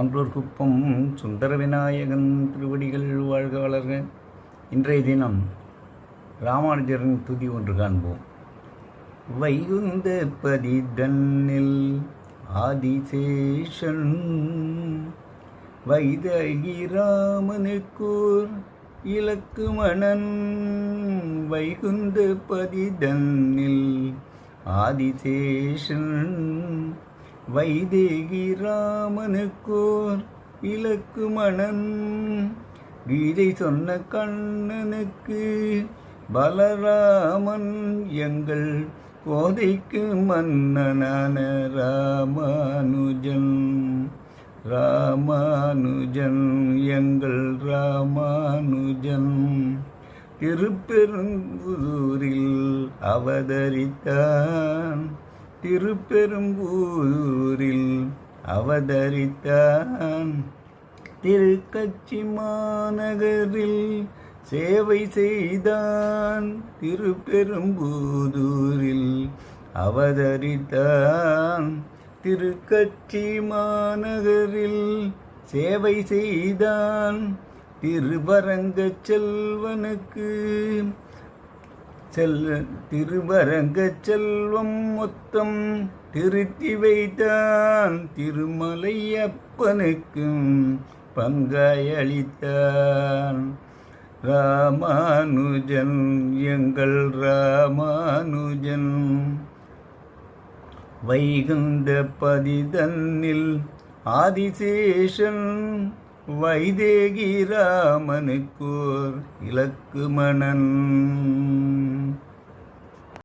ஆன்றோர் குப்பம் சுந்தர விநாயகன் திருவடிகள் வாழ்க வளர்க. இன்றைய தினம் ராமானுஜரின் துதி ஒன்று காண்போம். வைகுந்த பதிதன்னில் ஆதிசேஷன் வைதகி ராமனுக்கூர் இலக்குமணன் வைகுந்த பதிதன்னில் ஆதிசேஷன் வைதேகி ராமனுக்கோர் இலக்கு மணன். கீதை சொன்ன கண்ணனுக்கு பலராமன். எங்கள் கோதைக்கு மன்னனான ராமானுஜன். ராமானுஜன் எங்கள் ராமானுஜன். திருப்பெரும்புதூரில் அவதரித்தான். திருப்பெரும்பூரில் அவதரித்தான். திருக்கட்சி மாநகரில் சேவை செய்தான். திருப்பெரும்பூதூரில் அவதரித்தான். திருக்கட்சி மாநகரில் சேவை செய்தான். திருவரங்க செல்வனுக்கு செல்ல திருவரங்க செல்வம் மொத்தம் திருத்தி வைத்தான் திருமலையப்பனுக்கும் பங்காயளித்தான் ராமானுஜன் எங்கள் ராமானுஜன். வைகுந்த பதிதன்னில் ஆதிசேஷன் வைதேகி ராமனுக்கோர் இலக்குமணன்